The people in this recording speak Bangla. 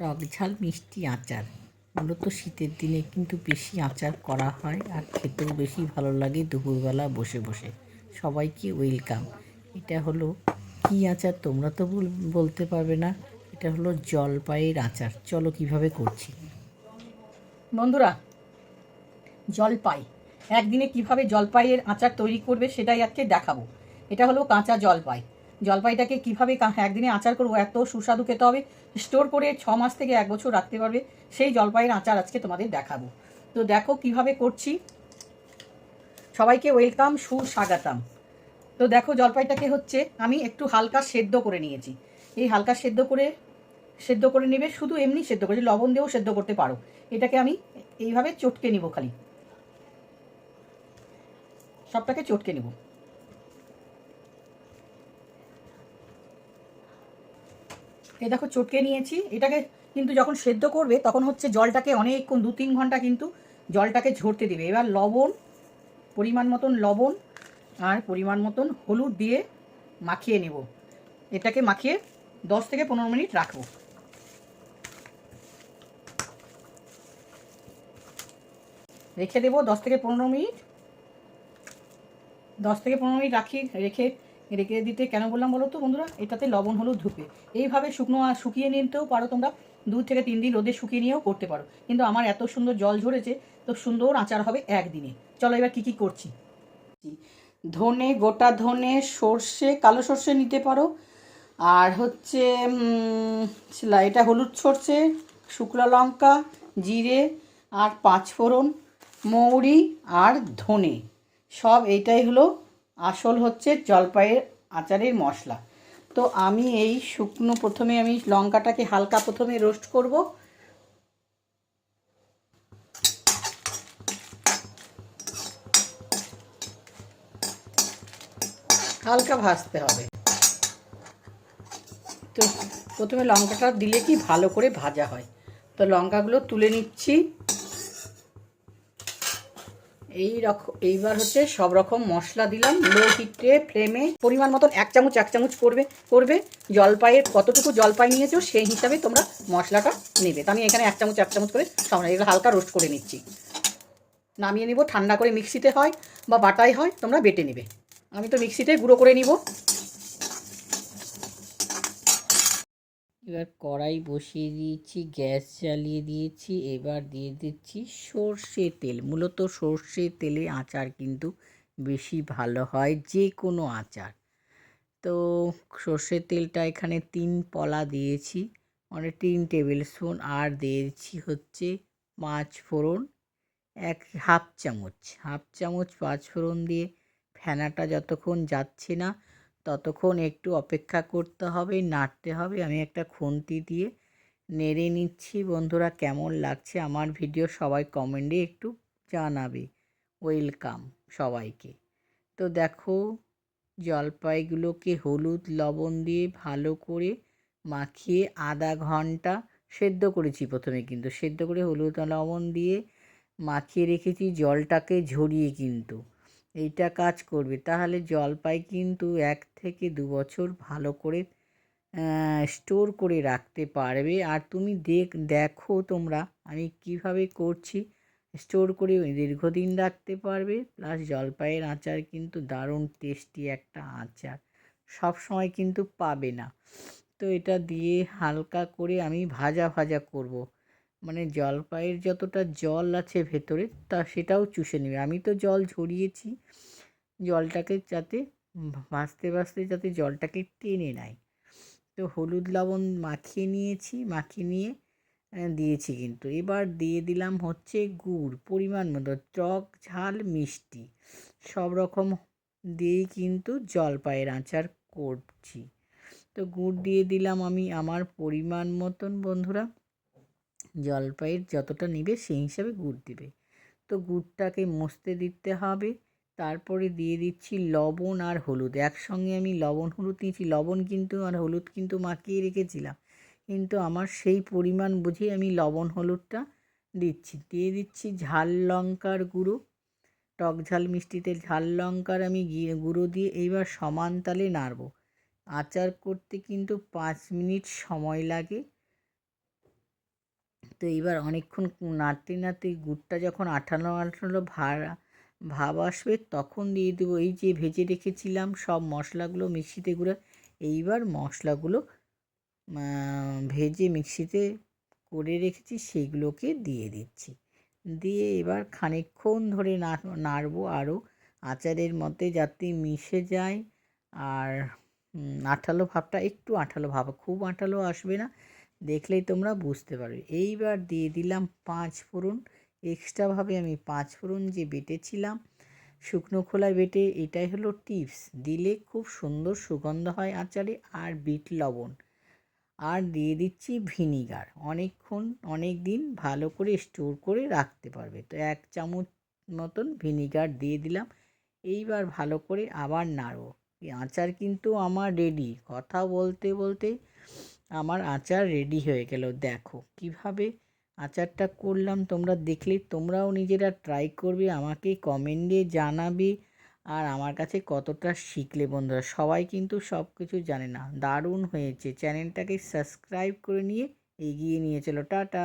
টক ঝাল, মিষ্টি আচার। মূলত শীতের দিনে কিন্তু বেশি আচার করা হয় আর খেতেও বেশি ভালো লাগে দুপুরবেলা বসে বসে। সবাইকে ওয়েলকাম। এটা হলো কী আচার তোমরা তো বল- বলতে পারবে না। এটা হলো জলপাইয়ের আচার। চলো কীভাবে করছি? বন্ধুরা, জলপাই। একদিনে কীভাবে জলপাইয়ের আচার তৈরি করবে সেটাই আজকে দেখাবো। এটা হলো কাঁচা জলপাই। জলপাইটাকে কীভাবে একদিনে আচার করব, এত সুস্বাদু খেতে হবে। স্টোর করে ছ মাস থেকে এক বছর রাখতে পারবে। সেই জলপাইয়ের আচার আজকে তোমাদের দেখাবো। তো দেখো কীভাবে করছি। সবাইকে ওয়েলকাম, সুস্বাগতম। তো দেখো জলপাইটাকে হচ্ছে আমি একটু হালকা সেদ্ধ করে নিয়েছি। এই হালকা সেদ্ধ করে সেদ্ধ করে নেবে, শুধু এমনি সেদ্ধ করে, লবণ দিয়েও সেদ্ধ করতে পারো। এটাকে আমি এইভাবে চটকে নিব খালি। সবটাকে চটকে নিব। এই দেখো চটকে নিয়েছি। এটাকে কিন্তু যখন সেদ্ধ করবে, তখন হচ্ছে জলটাকে অনেকক্ষণ দু তিন ঘণ্টা কিন্তু জলটাকে ঝরতে দেবে। এবার লবণ, পরিমাণ মতন লবণ আর পরিমাণ মতন হলুদ দিয়ে মাখিয়ে নেব। এটাকে মাখিয়ে দশ থেকে পনেরো মিনিট রাখব। রেখে দেবো দশ থেকে পনেরো মিনিট। দশ থেকে পনেরো মিনিট রাখি রেখে রেখে দিতে কেন বললাম বলো তো বন্ধুরা? এটাতে লবণ, হলুদ ঢুকে। এইভাবে শুকনো শুকিয়ে নিতেও পারো তোমরা। দু থেকে তিন দিন রোদে শুকিয়ে নিয়েও করতে পারো। কিন্তু আমার এত সুন্দর জল ঝরেছে, তো সুন্দর আচার হবে একদিনে। চলো এবার কি কি করছি? ধনে, গোটা ধনে, সর্ষে, কালো সর্ষে নিতে পারো। আর হচ্ছে এটা হলুদ সর্ষে, শুকনো লঙ্কা, জিরে আর পাঁচফোড়ন, মৌরি আর ধনে। সব এইটাই হলো আসল হচ্ছে জলপাইয়ের আচারের মশলা। তো আমি এই শুকনো প্রথমে আমি লঙ্কাটাকে হালকা প্রথমে রোস্ট করব। হালকা ভাজতে হবে। তো প্রথমে লঙ্কাটা দিলে কি ভালো করে ভাজা হয়। তো লঙ্কাগুলো তুলে নিচ্ছি। এই রকম এইবার হচ্ছে সব রকম মশলা দিলাম লো হিটে ফ্লেমে পরিমাণ মতন এক চামচ এক চামচ করবে করবে। জলপাইয়ের কতটুকু জলপাই নিয়েছো সেই হিসাবে তোমরা মশলাটা নেবে। তো আমি এখানে এক চামচ এক চামচ করে সব এগুলো হালকা রোস্ট করে নিচ্ছি। নামিয়ে নিব, ঠান্ডা করে মিক্সিতে হয় বা বাটাই হয়, তোমরা বেটে নেবে। আমি তো মিক্সিতে গুঁড়ো করে নিব। এবার কড়াই বসিয়ে দিয়েছি, গ্যাস জ্বালিয়ে দিয়েছি, এবার দিয়ে দিচ্ছি সর্ষে তেল। মূলত সর্ষে তেলে আচার কিন্তু বেশি ভালো হয়, যে কোনো আচার। তো সর্ষের তেলটা এখানে তিন পলা দিয়েছি মানে তিন টেবিল স্পুন। আর দিয়েছি হচ্ছে পাঁচ ফোড়ন, এক হাফ চামচ। হাফ চামচ পাঁচ ফোড়ন দিয়ে ফেনাটা যতক্ষণ যাচ্ছে না ততক্ষণ একটু অপেক্ষা করতে হবে, নাড়তে হবে। আমি একটা খুন্তি দিয়ে নেড়ে নিচ্ছি। বন্ধুরা, কেমন লাগছে আমার ভিডিও সবাই কমেন্টে একটু জানাবে। ওয়েলকাম সবাইকে। তো দেখো, জলপাইগুলোকে হলুদ লবণ দিয়ে ভালো করে মাখিয়ে আধা ঘণ্টা সেদ্ধ করেছি প্রথমে কিন্তু। সেদ্ধ করে হলুদ লবণ দিয়ে মাখিয়ে রেখেছি, জলটাকে ঝরিয়ে কিন্তু। এইটা কাজ করবে। তাহলে জলপাই কিন্তু এক থেকে দু বছর ভালো করে স্টোর করে রাখতে পারবে। আর তুমি দেখ, দেখো তোমরা আমি কীভাবে করছি। স্টোর করে দীর্ঘদিন রাখতে পারবে। প্লাস জলপাইয়ের আচার কিন্তু দারুণ টেস্টি একটা আচার। সব সময় কিন্তু পাবে না। তো এটা দিয়ে হালকা করে আমি ভাজা ভাজা করব। মানে জলপাইয়ের যতটা জল আছে ভেতরে, তা সেটাও চুষে নেবে। আমি তো জল ঝরিয়েছি, জলটাকে যাতে ভাজতে ভাজতে যাতে জলটাকে টেনে নেয়। তো হলুদ লবণ মাখিয়ে নিয়েছি, মাখিয়ে নিয়ে দিয়েছি কিন্তু। এবার দিয়ে দিলাম হচ্ছে গুড়, পরিমাণ মতো, টক, ঝাল, মিষ্টি। সব রকম দিয়েই কিন্তু জলপাইয়ের আচার করছি। তো গুড় দিয়ে দিলাম আমি আমার পরিমাণ মতন, বন্ধুরা। জলপাইয়ের যতটা নেবে সেই হিসাবে গুড় দিবে। তো গুড়টাকে মস্তে দিতে হবে। তারপরে দিয়ে দিচ্ছি লবণ আর হলুদ। একসঙ্গে আমি লবণ, হলুদ দিয়েছি লবণ কিন্তু আর হলুদ কিন্তু মাখিয়ে রেখেছিলাম। কিন্তু আমার সেই পরিমাণ বুঝে আমি লবণ, হলুদটা দিচ্ছি। দিয়ে দিচ্ছি ঝাল লঙ্কার গুঁড়ো। টক ঝাল মিষ্টিতে ঝাল লঙ্কার আমি গুঁড়ো দিয়ে এইবার সমান তালে নাড়ব। আচার করতে কিন্তু পাঁচ মিনিট সময় লাগে। তো এবার অনেকক্ষণ নাড়তে নাড়তে গুড়টা যখন আঠালো আঠালো ভাড়া ভাব আসবে তখন দিয়ে দেবো। এই যে ভেজে রেখেছিলাম সব মশলাগুলো মিক্সিতে গুঁড়ো, এইবার মশলাগুলো ভেজে মিক্সিতে করে রেখেছি সেইগুলোকে দিয়ে দিচ্ছি। দিয়ে এবার খানিকক্ষণ ধরে নাড়বো আরও আচারের মধ্যে যাতে মিশে যায়। আর আঠালো ভাবটা একটু আঠালো ভাব, খুব আঠালো আসবে না। দেখলেই তোমরা বুঝতে পারবে। এইবার দিয়ে দিলাম পাঁচ ফোড়ন। এক্সট্রাভাবে আমি পাঁচ ফোড়ন যে বেটেছিলাম, শুকনো খোলায় বেটে, এটাই হলো টিপস দিলে খুব সুন্দর সুগন্ধ হয় আচারে আর বিট লবণ। আর দিয়ে দিচ্ছি ভিনিগার অনেকক্ষণ, অনেক দিন ভালো করে স্টোর করে রাখতে পারবে। তো এক চামচ মতন ভিনিগার দিয়ে দিলাম। এইবার ভালো করে আবার নাড়ো আচার কিন্তু আমার রেডি কথা বলতে বলতে আমার আচার রেডি হয়ে গেল। দেখো কীভাবে আচারটা করলাম, তোমরা দেখলে, তোমরাও নিজেরা ট্রাই করবে, আমাকে কমেন্টে জানাবে আর আমার কাছে কতটা শিখলে বন্ধুরা। সবাই কিন্তু সব কিছু জানে না, দারুণ হয়েছে। চ্যানেলটাকে সাবস্ক্রাইব করে নিয়ে এগিয়ে নিয়ে চলো। টাটা!